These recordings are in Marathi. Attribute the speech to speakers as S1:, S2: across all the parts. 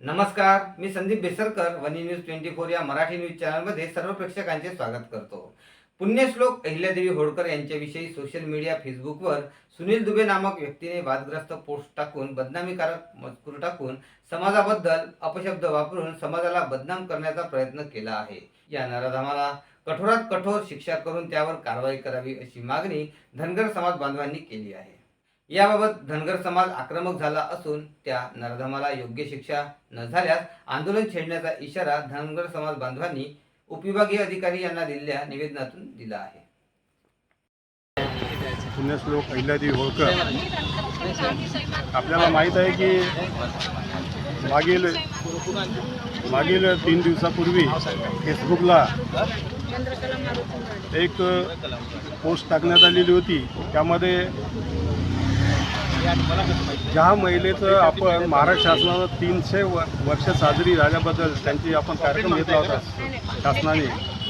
S1: नमस्कार मी Sandeep Besarkar Wani news twenty four या मराठी न्यूज चॅनलमध्ये सर्व प्रेक्षकांचे स्वागत करतो. पुण्यश्लोक अहिल्यादेवी होळकर यांच्याविषयी सोशल मीडिया फेसबुकवर सुनील दुबे नामक व्यक्तीने वादग्रस्त पोस्ट टाकून बदनामीकारक मजकूर टाकून समाजाबद्दल अपशब्द वापरून समाजाला बदनाम करण्याचा प्रयत्न केला आहे. या नराधामाला कठोरात कठोर शिक्षा करून त्यावर कारवाई करावी अशी मागणी धनगर समाज बांधवांनी केली आहे. याबाबत धनगर समाज आक्रमक झाला असून त्या नरधमाला योग्य शिक्षा न झाल्यास आंदोलन छेडण्याचा इशारा धनगर समाज बांधवांनी उपविभागीय अधिकारी यांना दिलेल्या निवेदनातून दिला आहे.
S2: पुण्यश्लोक अहिल्यादेवी होळकर. आपल्याला माहीत आहे की मागील मागील तीन दिवसापूर्वी फेसबुकला एक पोस्ट टाकण्यात आलेली होती. त्यामध्ये ज्या महिलेचं आपण महाराष्ट्र शासनानं तीनशे व वर्ष साजरी झाल्याबद्दल त्यांची आपण कार्यक्रम घेतला होता शासनाने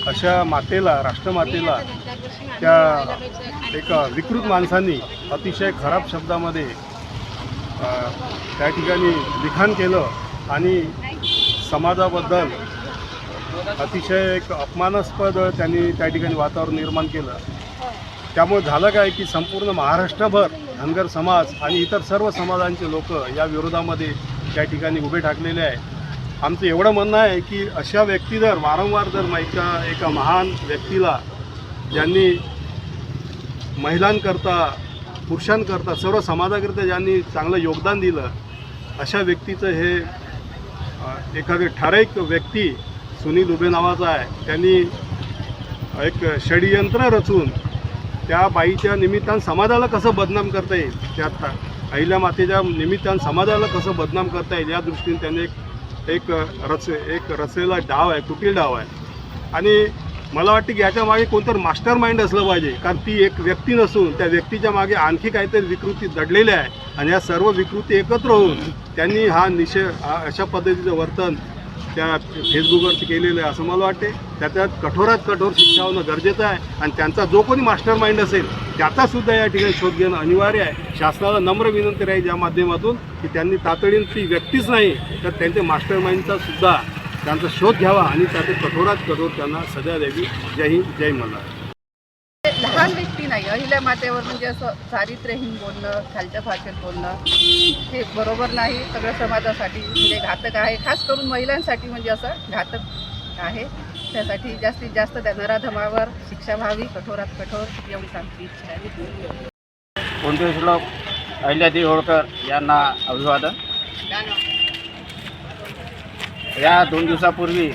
S2: अशा मातेला राष्ट्रमातेला त्या एका विकृत माणसांनी अतिशय खराब शब्दामध्ये त्या ठिकाणी लिखाण केलं आणि समाजाबद्दल अतिशय एक अपमानास्पद त्यांनी त्या ठिकाणी वातावरण निर्माण केलं. त्यामुळे झालं काय की संपूर्ण महाराष्ट्रभर धनगर समाज आणि इतर सर्व समाजांचे लोक या विरोधामध्ये त्या ठिकाणी उभे ठाकलेले आहे आमचं एवढं म्हणणं आहे की अशा व्यक्ती जर वारंवार जर मा- एका महान व्यक्तीला ज्यांनी महिलांकरता पुरुषांकरता सर्व समाजाकरता ज्यांनी चांगलं योगदान दिलं अशा व्यक्तीचं हे एखादे ठराविक व्यक्ती सुनील उभे नावाचा आहे. त्यांनी एक षडयंत्र रचून त्या बाईच्या निमित्तानं समाजाला कसं बदनाम करता येईल? त्या ता- अहिल्या मातेच्या निमित्तानं समाजाला कसं बदनाम करता येईल या दृष्टीने त्यांनी एक एक रच एक रचलेला डाव आहे कुटील डाव आहे. आणि मला वाटतं की याच्या मागे कोणतरी मास्टर माइंड असलं पाहिजे कारण ती एक व्यक्ती नसून त्या व्यक्तीच्या मागे आणखी काहीतरी विकृती दडलेल्या आहे. आणि या सर्व विकृती एकत्र होऊन त्यांनी हा निषेध हा अशा पद्धतीचं वर्तन त्या फेसबुकवरती केलेलं आहे असं मला वाटते त्याच्यात कठोरात कठोर शिक्षा होणं गरजेचं आहे आणि त्यांचा जो कोणी मास्टर माइंड असेल त्याचासुद्धा या ठिकाणी शोध घेणं अनिवार्य आहे. शासनाला नम्र विनंती राहील या माध्यमातून की त्यांनी तातडीने ती व्यक्तीच नाही तर त्यांच्या मास्टर माइंडचा सुद्धा त्यांचा शोध घ्यावा आणि त्याचे कठोरात कठोर त्यांना सजा द्यावी. जय हिंद जय मल्हार.
S3: अहिल्या मातेवर म्हणजे असं चारित्र्यहीन बोलणं खालच्या भाषेत बोलणं हे बरोबर नाही सगळं समाजासाठी. म्हणजे घातक आहे. खास करून महिलांसाठी म्हणजे असं घातक आहे. त्यासाठी जास्तीत जास्त त्या नराधमावर शिक्षा व्हावी. कठोरात कठोर. एवढीच आमची इच्छा आहे.
S4: कोणते श्लोक? अहिल्यादेवी होळकर यांना अभिवादन. या दोन दिवसापूर्वी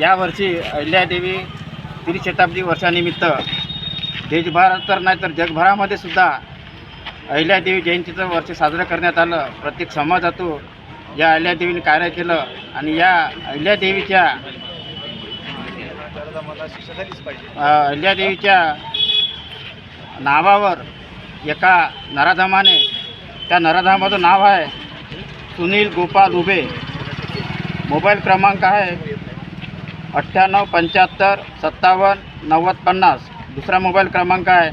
S4: यावर्षी अहिल्यादेवी त्रिशताब्दी वर्षानिमित्त देशभरात तर नाही तर जगभरामध्ये सुद्धा अहिल्यादेवी जयंतीचं वर्ष साजरं करण्यात आलं. प्रत्येक समाजातून या अहिल्यादेवीने कार्य केलं आणि या अहिल्यादेवीच्या अहिल्यादेवीच्या नावावर एका नराधामाने त्या नराधामाचं नाव आहे सुनील गोपाल उभे. मोबाईल क्रमांक आहे अठ्ठ्याण्णव पंच्याहत्तर सत्तावन्न नव्वद पन्नास. दुसरा मोबाईल क्रमांक आहे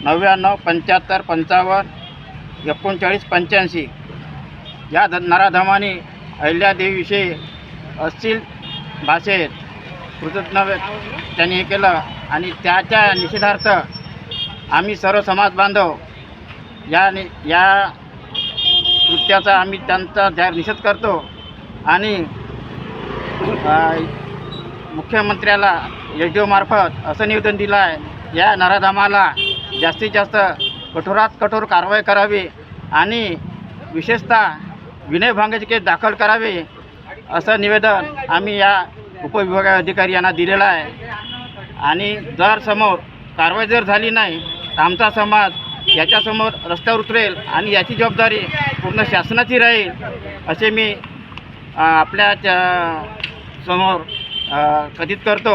S4: नव्याण्णव पंच्याहत्तर पंचावन्न एकोणचाळीस पंच्याऐंशी. या ध नराधमाने अहिल्यादेवीविषयी असतील भाषेत कृतज्ञ त्यांनी हे केलं आणि त्याच्या निषेधार्थ आम्ही सर्व समाज बांधव या नि या कृत्याचा आम्ही त्यांचा जाहीर निषेध करतो आणि मुख्यमंत्र्याला एच डी ओमार्फत असं निवेदन दिलं आहे या नराधामाला जास्तीत जास्त कठोरात कठोर कारवाई करावी आणि विशेषतः विनयभंगाचे केस दाखल करावे असं निवेदन आम्ही या उपविभागीय अधिकारी यांना दिलेलं आहे. आणि जर समोर कारवाई जर झाली नाही तर आमचा समाज याच्यासमोर रस्त्यावर उतरेल आणि याची जबाबदारी पूर्ण शासनाची राहील असे मी आपल्यासमोर समोर अ, कथित करतो